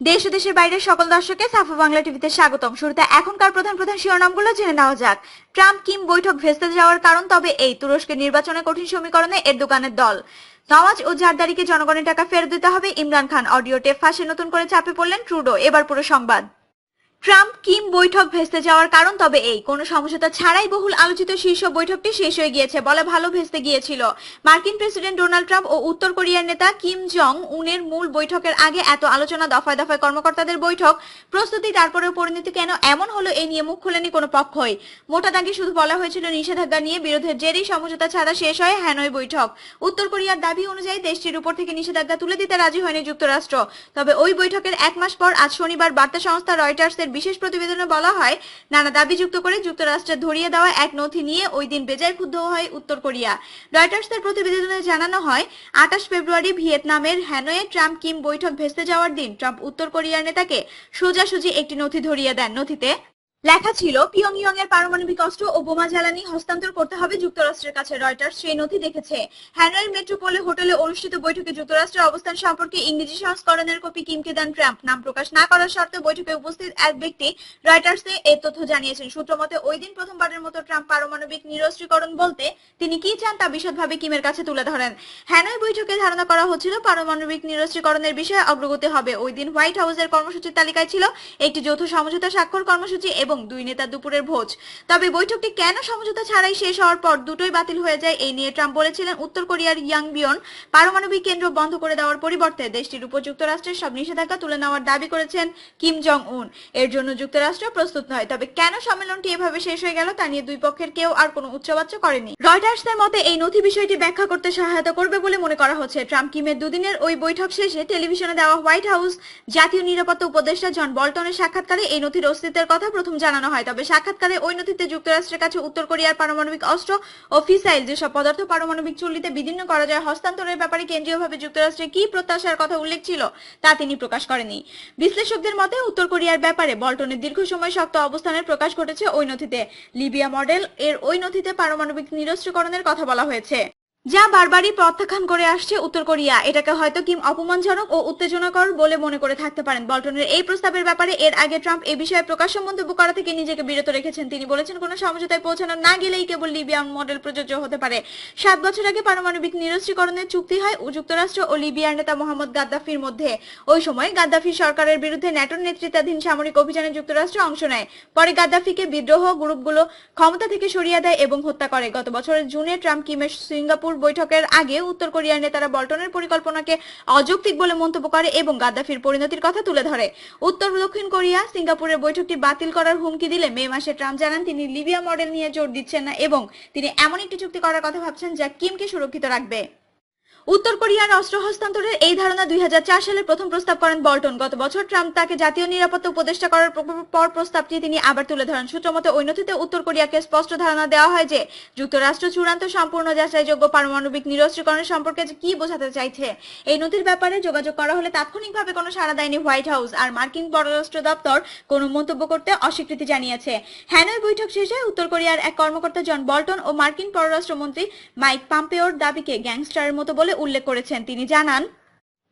দেশ ও দেশের বাইরের সকল দর্শককে সাফা বাংলা টিভিতে স্বাগতম। শুরুতে এখনকার প্রধান প্রধান শিরোনামগুলো জেনে নেওয়া যাক। ট্রাম্প কিম বৈঠক ভেস্তে যাওয়ার কারণ, তবে এই তুরস্কের নির্বাচনে কঠিন সমীকরণে এর দোকানের দল। নওয়াজ ও জারদারিকে জনগণের টাকা ফেরত দিতে হবে। ইমরান খান অডিও টেপ ফাঁসে নতুন করে চাপে পড়লেন ট্রুডো। এবার পুরো সংবাদ। ট্রাম্প কিম বৈঠক ভেস্তে যাওয়ার কারণ তবে এই। কোনো সমঝোতা ছাড়াই বহুল আলোচিত শীর্ষ বৈঠকটি শেষ হয়ে গিয়েছে বলে ভালো ভেস্তে গিয়েছিল। মার্কিন প্রেসিডেন্ট ডোনাল্ড ট্রাম্প ও উত্তর কোরিয়ার নেতা কিম জং উনের মূল বৈঠকের আগে এত আলোচনা, দফায় দফায় কর্মকর্তাদের বৈঠক, প্রস্তুতি, তারপরেও পরিণতি কেন এমন হলো এই নিয়ে মুখ খোলেনি কোনো পক্ষই। মোটা দাগে শুধু বলা হয়েছিল নিষেধাজ্ঞা নিয়ে বিরোধের জেরেই সমঝোতা ছাড়া শেষ হয় হ্যানয় বৈঠক। উত্তর কোরিয়ার দাবি অনুযায়ী দেশটির উপর থেকে নিষেধাজ্ঞা তুলে দিতে রাজি হয়নি যুক্তরাষ্ট্র। তবে ওই বৈঠকের এক মাস পর আজ শনিবার বার্তা সংস্থা রয়টার্সের বিশেষ প্রতিবেদনে বলা হয়, নানা দাবি যুক্ত করে যুক্তরাষ্ট্রে ধরিয়ে দেওয়া এক নথি নিয়ে ওই দিন বেজায় ক্ষুব্ধ হয় উত্তর কোরিয়া। রয়টার্সের প্রতিবেদনে জানানো হয়, আঠাশ ফেব্রুয়ারি ভিয়েতনামের হ্যানোয়ে ট্রাম্প কিম বৈঠক ভেস্তে যাওয়ার দিন ট্রাম্প উত্তর কোরিয়ার নেতাকে সোজাসুজি একটি নথি ধরিয়ে দেন। নথিতে লেখা ছিল পিয়ংইয়ং এর পারমাণবিক অস্ত্র ও বোমা জ্বালানি হস্তান্তর করতে হবে যুক্তরাষ্ট্রের কাছে। রয়টার্স সেই নথি দেখেছে। হ্যানয়ের মেট্রোপলে হোটেলে অনুষ্ঠিত বৈঠকে যুক্তরাষ্ট্রের অবস্থান সম্পর্কে ইংরেজি সংস্করণের কপি কিমকে দেন ট্রাম্প। নাম প্রকাশ না করার শর্তে বৈঠকে উপস্থিত এক ব্যক্তি রয়টার্সে এই তথ্য জানিয়েছেন। সূত্র মতে, ওই দিন প্রথমবারের মতো ট্রাম্প পারমাণবিক নিরস্ত্রীকরণ বলতে তিনি কি চান তা বিশদভাবে কিমের কাছে তুলে ধরেন। হ্যানয় বৈঠকে ধারণা করা হচ্ছিল, পারমাণবিক নিরস্ত্রীকরণের বিষয়ে অগ্রগতি হবে। ওই দিন হোয়াইট হাউসের কর্মসূচির তালিকায় ছিল, একটি যৌথ সমঝোতা স্বাক্ষর কর্মসূচি এবং দুই নেতা দুপুরের ভোজ। তবে বৈঠকটি কেন সমঝোতা ছাড়াই শেষ হওয়ার পর দুটোই বাতিল হয়ে যায় এই নিয়ে ট্রাম্প বলেছিলেন উত্তর কোরিয়ার ইয়াংবিয়ন পারমাণবিক কেন্দ্র বন্ধ করে দেওয়ার পরিবর্তে দেশটির উপর যুক্তরাষ্ট্রের সব নিষেধাজ্ঞা তুলে নেওয়ার দাবি করেছেন কিম জং উন এর জন্য যুক্তরাষ্ট্র প্রস্তুত নয়, তবে কেন সম্মেলনটি এভাবে শেষ হয়ে গেল তা নিয়ে দুই পক্ষের কেউ আর কোনো উচ্চবাচ্য করেনি। রয়টার্সের মতে, এই নথি বিষয়টি ব্যাখ্যা করতে সহায়তা করবে বলে মনে করা হচ্ছে। ট্রাম্প কিমের দুদিনের ওই বৈঠক শেষে টেলিভিশনে দেওয়া হোয়াইট হাউস জাতীয় নিরাপত্তা উপদেষ্টা জন বল্টনের সাক্ষাৎকারে এই নথির অস্তিত্বের কথা প্রথম জানানো হয়। তবে সাক্ষাৎকারে ওই নথিতে যুক্তরাষ্ট্রের কাছে উত্তর কোরিয়ার পারমাণবিক অস্ত্র ও ফিসাইল যেসব পদার্থ পারমাণবিক চুল্লিতে বিদীর্ণ করা যায়, হস্তান্তরের ব্যাপারে কেন্দ্রীয়ভাবে যুক্তরাষ্ট্রে কি প্রত্যাশার কথা উল্লেখ ছিল তা তিনি প্রকাশ করেনি বিশ্লেষকদের মতে, উত্তর কোরিয়ার ব্যাপারে বল্টনের দীর্ঘ সময় শক্ত অবস্থানের প্রকাশ ঘটেছে ওই নথিতে। লিবিয়া মডেল এর ওই নথিতে পারমাণবিক নিরস্ত্রীকরণের কথা বলা হয়েছে। যা বারবারই প্রত্যাখ্যান করে আসছে উত্তর কোরিয়া। এটাকে হয়তো কিম অপমানজনক ও উত্তেজনাকর বলে মনে করে থাকতে পারেন। বল্টনের এই প্রস্তাবের ব্যাপারে এর আগে ট্রাম্প এ বিষয়ে প্রকাশ্য মন্তব্য করা থেকে নিজেকে বিরত রেখেছেন। তিনি বলেছেন, কোনো সমঝোতায় পৌঁছানো না গেলেই কেবল লিবিয়ান মডেল প্রযোজ্য হতে পারে। সাত বছর আগে পারমাণবিক নিরস্ত্রীকরণের চুক্তি হয় যুক্তরাষ্ট্র ও লিবিয়ার নেতা মোহাম্মদ গাদ্দাফির মধ্যে। ওই সময় গাদ্দাফি সরকারের বিরুদ্ধে ন্যাটোর নেতৃত্বাধীন সামরিক অভিযানে যুক্তরাষ্ট্র অংশ নেয়। পরে গাদ্দাফিকে বিদ্রোহ গ্রুপগুলো ক্ষমতা থেকে সরিয়ে দেয় এবং হত্যা করে। গত বছরের জুনে ট্রাম্প কিমের সিঙ্গাপুর বৈঠকের আগে উত্তর কোরিয়ার নেতারা বল্টনের পরিকল্পনাকে অযৌক্তিক বলে মন্তব্য করে এবং গাদ্দাফির পরিণতির কথা তুলে ধরে। উত্তর দক্ষিণ কোরিয়া, সিঙ্গাপুরের বৈঠকটি বাতিল করার হুমকি দিলে মে মাসে ট্রাম্প জানান তিনি লিবিয়া মডেল নিয়ে জোর দিচ্ছেন না এবং তিনি এমন একটি চুক্তি করার কথা ভাবছেন যা কিমকে সুরক্ষিত রাখবে। উত্তর কোরিয়ার অস্ত্র হস্তান্তরের এই ধারণা দুই হাজার চার সালে প্রথম প্রস্তাব করেন বল্টন। গত বছর ট্রাম্প তাকে জাতীয় নিরাপত্তা উপদেষ্টা করার পর প্রস্তাবটি তিনি আবার তুলে ধরেন। সূত্রমতে ওই নথিতে উত্তর কোরিয়াকে স্পষ্ট ধারণা দেওয়া হয় যে, যুক্তরাষ্ট্র চূড়ান্ত সম্পূর্ণ যাচাইযোগ্য পারমাণবিক নিরস্ত্রীকরণ সম্পর্কে কি বোঝাতে চাইছে, এই নথির ব্যাপারে যোগাযোগ করা হলে তাৎক্ষণিকভাবে কোনো সাড়া দেয়নি হোয়াইট হাউস আর মার্কিন পররাষ্ট্র দপ্তর কোনো মন্তব্য করতে অস্বীকৃতি জানিয়েছে। হ্যানয় বৈঠক শেষে উত্তর কোরিয়ার এক কর্মকর্তা জন বল্টন ও মার্কিন পররাষ্ট্রমন্ত্রী মাইক পাম্পেওর দাবিকে গ্যাংস্টারের মতো বলে উল্লেখ করেছেন। তিনি জানান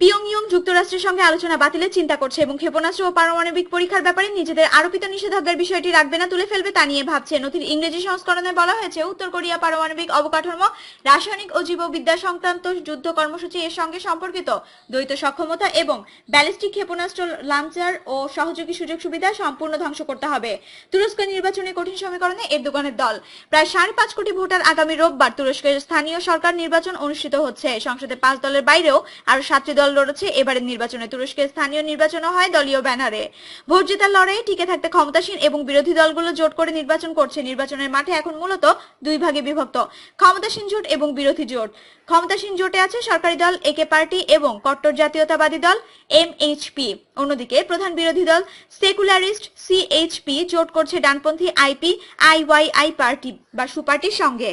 পিয়ংইয়ং যুক্তরাষ্ট্রের সঙ্গে আলোচনা বাতিলের চিন্তা করছে এবং ক্ষেপণাস্ত্র ও পারমাণবিক পরীক্ষার ব্যাপারে নিজেদের আরোপিত নিষেধাজ্ঞার বিষয়টি রাখবে না, তুলে ফেলবে তা নিয়ে ভাবছে। নথির ইংরেজি সংস্করণে বলা হয়েছে, উত্তর কোরিয়া পারমাণবিক অবকাঠামো, রাসায়নিক ও জীববিদ্যা সংক্রান্ত যুদ্ধ কর্মসূচি এর সঙ্গে সম্পর্কিত, দ্বৈত সক্ষমতা এবং ব্যালিস্টিক ক্ষেপণাস্ত্র লাঞ্চার ও সহযোগী সুযোগ সুবিধা সম্পূর্ণ ধ্বংস করতে হবে। তুরস্ক নির্বাচনে কঠিন সমীকরণে এরদোগানের দল। প্রায় সাড়ে পাঁচ কোটি ভোটার আগামী রোববার তুরস্কের স্থানীয় সরকার নির্বাচন অনুষ্ঠিত হচ্ছে। সংসদে পাঁচ দলের বাইরেও আরও সাতটি দল লড়েছে। এবারের নির্বাচনে তুরস্কের স্থানীয় নির্বাচনও হয় দলীয় ব্যানারে। ভোট জেতার লড়াইয়ে টিকে থাকতে ক্ষমতাসীন এবং বিরোধী দলগুলো জোট করে নির্বাচন করছে। নির্বাচনের মাঠে এখন মূলত দুই ভাগে বিভক্ত, ক্ষমতাসীন জোট এবং বিরোধী জোট। ক্ষমতাসীন জোটে আছে সরকারি দল একে পার্টি এবং কট্টর জাতীয়তাবাদী দল এমএইচপি অন্যদিকে প্রধান বিরোধী দল, সেকুলারিস্ট সিএইচপি জোট করছে ডানপন্থী আইপি আইওয়াইআই পার্টি বা সুপার্টির সঙ্গে।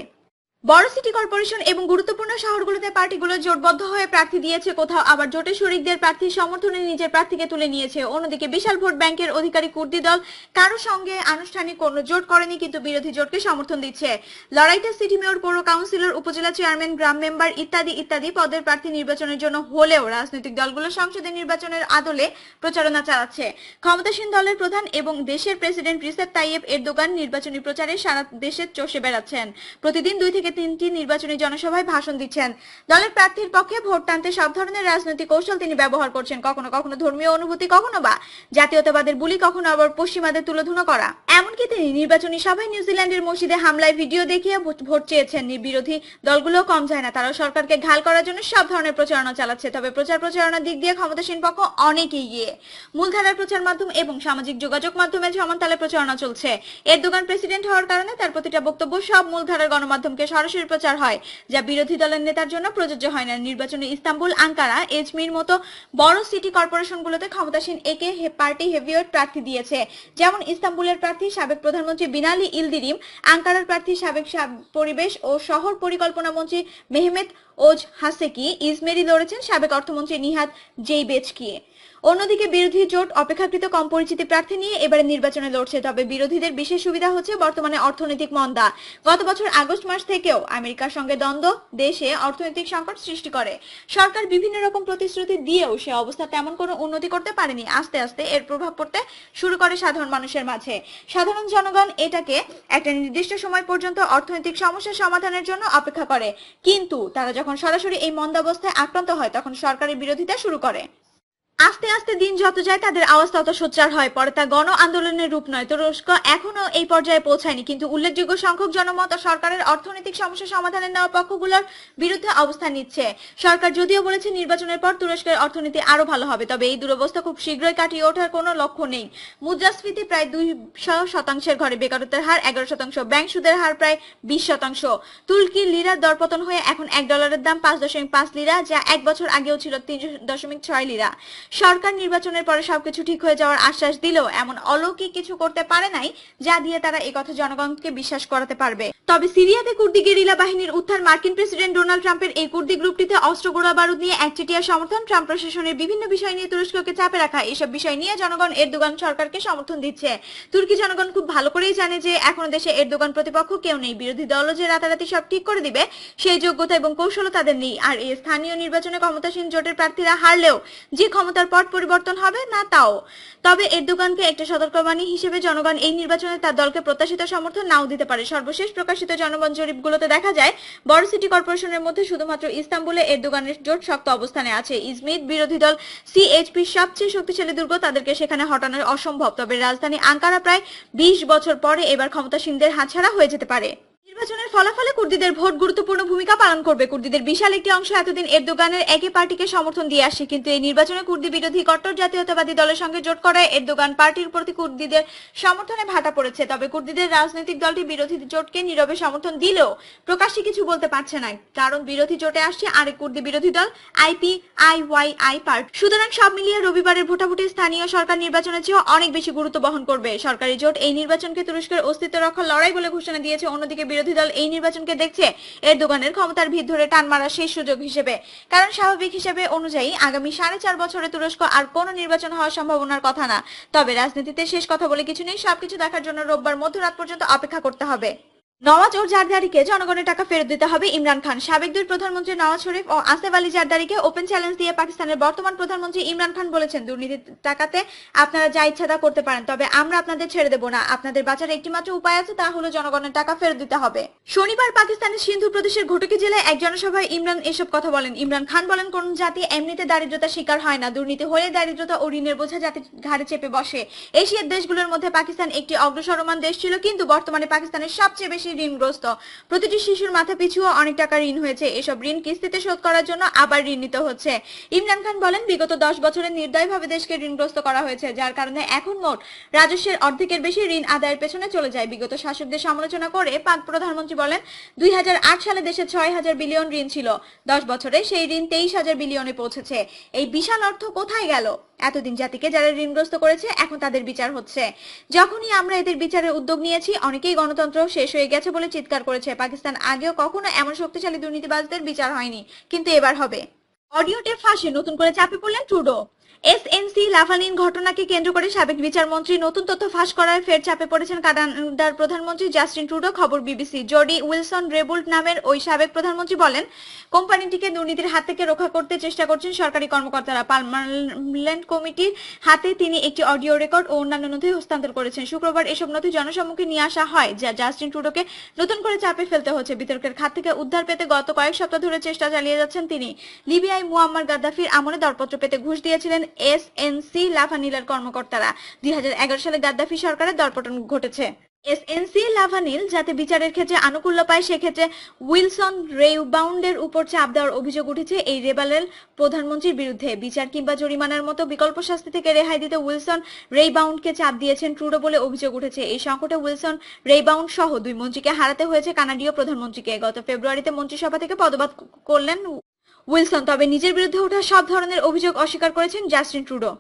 বড় সিটি কর্পোরেশন এবং গুরুত্বপূর্ণ শহরগুলোতে পার্টিগুলো জোটবদ্ধ হয়ে প্রার্থী দিয়েছে কোথাও, আবার জোটের শরিকদের প্রার্থীর সমর্থনে নিজের প্রার্থীকে তুলে নিয়েছে। অন্যদিকে বিশাল ভোট ব্যাংকের অধিকারী কুর্দি দল কারও সঙ্গে আনুষ্ঠানিক কোনো জোট করেনি, কিন্তু বিরোধী জোটকে সমর্থন দিচ্ছে। লড়াইটা সিটি মেয়র, পৌর কাউন্সিলর, উপজেলা চেয়ারম্যান, গ্রাম মেম্বার ইত্যাদি ইত্যাদি পদের প্রার্থী নির্বাচনের জন্য হলেও রাজনৈতিক দলগুলো সংসদে নির্বাচনের আদলে প্রচারণা চালাচ্ছে। ক্ষমতাসীন দলের প্রধান এবং দেশের প্রেসিডেন্ট রিসেপ তাইয়েব এরদোগান নির্বাচনী প্রচারে সারা দেশে চষে বেড়াচ্ছেন। প্রতিদিন দুই থেকে তিনটি নির্বাচনী জনসভায় ভাষণ দিচ্ছেন। দলের প্রার্থীর পক্ষে ভোট টানতে সব ধরনের রাজনৈতিক কৌশল তিনি ব্যবহার করছেন। কখনো কখনো ধর্মীয় অনুভূতি, কখনো বা জাতীয়তাবাদের বুলি, কখনো আবার পশ্চিমাদের তুলোধুনো করা। এমনকি তিনি নির্বাচনী সভায় নিউজিল্যান্ডের মসজিদে হামলায় ভিডিও দেখিয়ে ভোট চেয়েছেন। বিরোধী দলগুলো কম যায় না। তারাও সরকারকে ঘাল করার জন্য সব ধরনের প্রচারণা চালাচ্ছে। তবে প্রচার প্রচারণার দিক দিয়ে ক্ষমতাসীন পক্ষ অনেক এগিয়ে। মূলধারার প্রচার মাধ্যম এবং সামাজিক যোগাযোগ মাধ্যমে সমান সমানতালে প্রচারণা চলছে। এর দোকান প্রেসিডেন্ট হওয়ার কারণে তার প্রতিটা বক্তব্য সব মূলধারার গণমাধ্যমকে সরাসরি প্রচার হয়, যা বিরোধী দলের নেতার জন্য প্রযোজ্য হয় না। নির্বাচনে ইস্তাম্বুল, আঙ্কারা, এজমির মতো বড় সিটি কর্পোরেশনগুলোতে ক্ষমতাসীন একে পার্টি হেভিওয়েট প্রার্থী দিয়েছে। যেমন ইস্তাম্বুলের প্রার্থী সাবেক প্রধানমন্ত্রী বিনালি ইলদিরিম, আঙ্কারার প্রার্থী সাবেক সাব- পরিবেশ ও শহর পরিকল্পনা মন্ত্রী মেহমেদ ওজ হাসেকি ইজমেরি লড়েছেন সাবেক অর্থমন্ত্রী নিহাত জেইবেচকিয়ে অন্যদিকে বিরোধী জোট অপেক্ষাকৃত কম পরিচিতি প্রার্থী নিয়ে এবারে নির্বাচনে লড়ছে, তবে বিরোধীদের বিশেষ সুবিধা হচ্ছে বর্তমানে অর্থনৈতিক মন্দা। গত বছর আগস্ট মাস থেকেও আমেরিকার সঙ্গে দ্বন্দ্ব দেশে অর্থনৈতিক সংকট সৃষ্টি করে। সরকার বিভিন্ন রকম প্রতিশ্রুতি দিয়েও সে অবস্থা তেমন কোনো উন্নতি করতে পারেনি। আস্তে আস্তে এর প্রভাব পড়তে শুরু করে সাধারণ মানুষের মাঝে। সাধারণ জনগণ এটাকে একটা নির্দিষ্ট সময় পর্যন্ত অর্থনৈতিক সমস্যার সমাধানের জন্য অপেক্ষা করে। কিন্তু তারা যখন সরাসরি এই মন্দাবস্থায় আক্রান্ত হয়, তখন সরকারের বিরোধিতা শুরু করে। আস্তে আস্তে দিন যত যায়, তাদের আওয়াজ তত সোচ্চার হয়। পরে তা গণ আন্দোলনের রূপ নয়। তুরস্ক এখনও এই পর্যায়ে পৌঁছায়নি। কিন্তু উল্লেখযোগ্য সংখ্যক জনমত সরকারের অর্থনৈতিক সমস্যা সমাধানের নেওয়া পক্ষগুলোর বিরুদ্ধে অবস্থান নিচ্ছে। সরকার যদিও বলেছে, নির্বাচনের পর তুরস্কের অর্থনীতি আরও ভালো হবে, তবে এই দুরবস্থা খুব শীঘ্রই কাটিয়ে ওঠার কোনো লক্ষ্য নেই। মুদ্রাস্ফীতি প্রায় দুই শতাংশের ঘরে। বেকারত্বের হার এগারো শতাংশ, ব্যাংক সুদের হার প্রায় বিশ শতাংশ। তুর্কি লিরার দরপতন হয়ে এখন এক ডলারের দাম পাঁচ দশমিক পাঁচ লিরা, যা এক বছর আগেও ছিল তিন দশমিক ছয় লিরা। সরকার নির্বাচনের পরে সবকিছু ঠিক হয়ে যাওয়ার আশ্বাস দিলেও এমন অলৌকিক কিছু করতে পারে নাই, যা দিয়ে তারা একথা কথা জনগণকে বিশ্বাস করাতে পারবে। তবে সিরিয়াতে কুর্দি গেরিলা বাহিনীর উত্থান মার্কিন প্রেসিডেন্ট ডোনাল্ড ট্রাম্পের এই কুর্দি গ্রুপটিতে অস্ত্র গোড়া বারুদ নিয়ে একচেটিয়া সমর্থন। ট্রাম্প প্রশাসনের বিভিন্ন বিষয় নিয়ে তুরস্ককে চাপে রাখা এসব বিষয় নিয়ে জনগণ এরদোগান সরকারকে সমর্থন দিচ্ছে। তুর্কি জনগণ খুব ভালো করেই জানে যে এখনও দেশে এরদোগান প্রতিপক্ষ কেউ নেই। বিরোধী দলও যে রাতারাতি সব ঠিক করে দিবে, সেই যোগ্যতা এবং কৌশলও তাদের নেই। আর এই স্থানীয় নির্বাচনে ক্ষমতাসীন জোটের প্রার্থীরা হারলেও যে ক্ষমতার পট পরিবর্তন হবে না, তাও। তবে এরদোগানকে একটা সতর্কবাণী হিসেবে জনগণ এই নির্বাচনে তার দলকে প্রত্যাশিত সমর্থন নাও দিতে পারে। সর্বশেষ প্রকাশিত জনগণ জরিপগুলোতে দেখা যায়, বড় সিটি কর্পোরেশনের মধ্যে শুধুমাত্র ইস্তাম্বুলে এরদোগানের জোট শক্ত অবস্থানে আছে। ইজমিদ বিরোধী দল সিএইচপি সবচেয়ে শক্তিশালী দুর্গ, তাদেরকে সেখানে হটানো অসম্ভব। তবে রাজধানী আঙ্কারা প্রায় বিশ বছর পরে এবার ক্ষমতাসীনদের হাতছাড়া হয়ে যেতে পারে। নির্বাচনের ফলাফলে কুর্দিদের ভোট গুরুত্বপূর্ণ ভূমিকা পালন করবে। কুর্দিদের বিশাল একটি অংশ এতদিন এরদোগানের একই পার্টিকে সমর্থন দিয়ে আসে, কিন্তু এই নির্বাচনে কুর্দি বিরোধী কট্টর জাতীয়তাবাদী দলের সঙ্গে জোট করায় এরদোগান পার্টির প্রতি কুর্দিদের সমর্থনে ভাটা পড়েছে। তবে কুর্দিদের রাজনৈতিক দলটি বিরোধী জোটকে নীরবে সমর্থন দিলেও প্রকাশ্যে কিছু বলতে পারছে না। কারণ বিরোধী জোটে আসছে আরেক কুর্দি বিরোধী দল IP I Y I party. সুতরাং সব মিলিয়ে রবিবারের ভোটাভুটি স্থানীয় সরকার নির্বাচনের চেয়েও অনেক বেশি গুরুত্ব বহন করবে। সরকারি জোট এই নির্বাচনকে তুরস্কের অস্তিত্ব রক্ষার লড়াই বলে ঘোষণা দিয়েছে। অন্যদিকে বিরোধী দল এই নির্বাচনকে দেখছে এর দোকানের ক্ষমতার ভিত ধরে টান মারা শেষ সুযোগ হিসেবে। কারণ স্বাভাবিক হিসেবে অনুযায়ী আগামী সাড়ে চার বছরে তুরস্ক আর কোনো নির্বাচন হওয়ার সম্ভাবনার কথা না। তবে রাজনীতিতে শেষ কথা বলে কিছু নেই, সবকিছু দেখার জন্য রোববার মধ্যরাত পর্যন্ত অপেক্ষা করতে হবে। নওয়াজ ও জারদারিকে জনগণের টাকা ফেরত দিতে হবে ইমরান খান। সাবেক দুই প্রধানমন্ত্রী নওয়াজ শরীফ ও আসেফ আলী জারদারিকে ওপেন চ্যালেঞ্জ দিয়ে পাকিস্তানের বর্তমান প্রধানমন্ত্রী ইমরান খান বলেছেন, দুর্নীতির টাকাতে আপনারা যা ইচ্ছা তা করতে পারেন, তবে আমরা আপনাদের ছেড়ে দেব না। আপনাদের বাঁচার একটিমাত্র উপায় আছে, তা হলো জনগণের টাকা ফেরত দিতে হবে। শনিবার পাকিস্তানের সিন্ধু প্রদেশের ঘটকি জেলায় এক জনসভায় ইমরান এসব কথা বলেন। ইমরান খান বলেন, কোন জাতি এমনিতে দারিদ্রতা শিকার হয় না। দুর্নীতি হলে দারিদ্রতা ও ঋণের বোঝা জাতি ঘাড়ে চেপে বসে। এশিয়ার দেশগুলোর মধ্যে পাকিস্তান একটি অগ্রসরমান দেশ ছিল, কিন্তু বর্তমানে পাকিস্তানের সবচেয়ে বেশি ঋণগ্রস্ত। প্রতিটি শিশুর মাথা পিছুও অনেক টাকা ঋণ হয়েছে। এসব ঋণ কিস্তিতে শোধ করার জন্য আবার ঋণ নিতে হচ্ছে। ইমরান খান বলেন, বিগত দশ বছরে নির্দয়ভাবে দেশকে ঋণগ্রস্ত করা হয়েছে, যার কারণে এখন মোট রাজস্বের অর্ধেকের বেশি ঋণ আদায়ের পেছনে চলে যায়। বিগত শাসকদের সমালোচনা করে পাক প্রধানমন্ত্রী বলেন, দুই হাজার আট সালে দেশে ছয় হাজার বিলিয়ন ঋণ ছিল। দশ বছরে সেই ঋণ তেইশ হাজার বিলিয়নে পৌঁছেছে। এই বিশাল অর্থ কোথায় গেল? এতদিন জাতিকে যারা ঋণগ্রস্ত করেছে, এখন তাদের বিচার হচ্ছে। যখনই আমরা এদের বিচারের উদ্যোগ নিয়েছি, অনেকেই গণতন্ত্র শেষ হয়ে গেছে। গেছে বলে চিৎকার করেছে। পাকিস্তান আগেও কখনো এমন শক্তিশালী দুর্নীতিবাজদের বিচার হয়নি, কিন্তু এবার হবে। অডিও টেপ ফাঁসে নতুন করে চাপে পড়লেন ট্রুডো। এসএনসি লাফানিন ঘটনাকে কেন্দ্র করে সাবেক বিচারমন্ত্রী নতুন তথ্য ফাঁস করায় ফের চাপে পড়েছেন কানাডার প্রধানমন্ত্রী জাস্টিন ট্রুডো, খবর বিবিসি। জর্ডি উইলসন রেবুল্ট নামের ওই সাবেক প্রধানমন্ত্রী বলেন, কোম্পানিটিকে দুর্নীতির হাত থেকে রক্ষা করতে চেষ্টা করছেন সরকারি কর্মকর্তারা। পার্মানেন্ট কমিটির হাতে তিনি একটি অডিও রেকর্ড ও অন্যান্য নথি হস্তান্তর করেছেন। শুক্রবার এসব নথি জনসম্মুখে নিয়ে আসা হয়, যা জাস্টিন ট্রুডোকে নতুন করে চাপে ফেলতে হচ্ছে। বিতর্কের খাত থেকে উদ্ধার পেতে গত কয়েক সপ্তাহ ধরে চেষ্টা চালিয়ে যাচ্ছেন তিনি। লিবিয়ায় মুয়াম্মার গাদ্দাফির আমলে দরপত্র পেতে ঘুষ দিয়েছিলেন এসএনসি কর্মকর্তারা। দুই সালে গাদ্দাফি সরকারের দরপতন ঘটেছে। এসএনসি লাভানিল যাতে বিচারের ক্ষেত্রে আনুকূল্য পায়, সেক্ষেত্রে উইলসন রেইবাউন্ডের উপর চাপ দেওয়ার অভিযোগ উঠেছে এই প্রধানমন্ত্রীর বিরুদ্ধে। বিচার কিংবা জরিমানার মতো বিকল্প শাস্তি থেকে রেহাই দিতে উইলসন রেইবাউন্ডকে চাপ দিয়েছেন ট্রুডো বলে অভিযোগ উঠেছে। এই সংকটে উইলসন রেইবাউন্ড সহ দুই মন্ত্রীকে হারাতে হয়েছে কানাডীয় প্রধানমন্ত্রীকে। গত ফেব্রুয়ারিতে মন্ত্রিসভা থেকে পদত্যাগ করলেন উইলসন তবে নিজের বিরুদ্ধে ওঠা সব ধরনের অভিযোগ অস্বীকার করেছেন জাস্টিন ট্রুডো।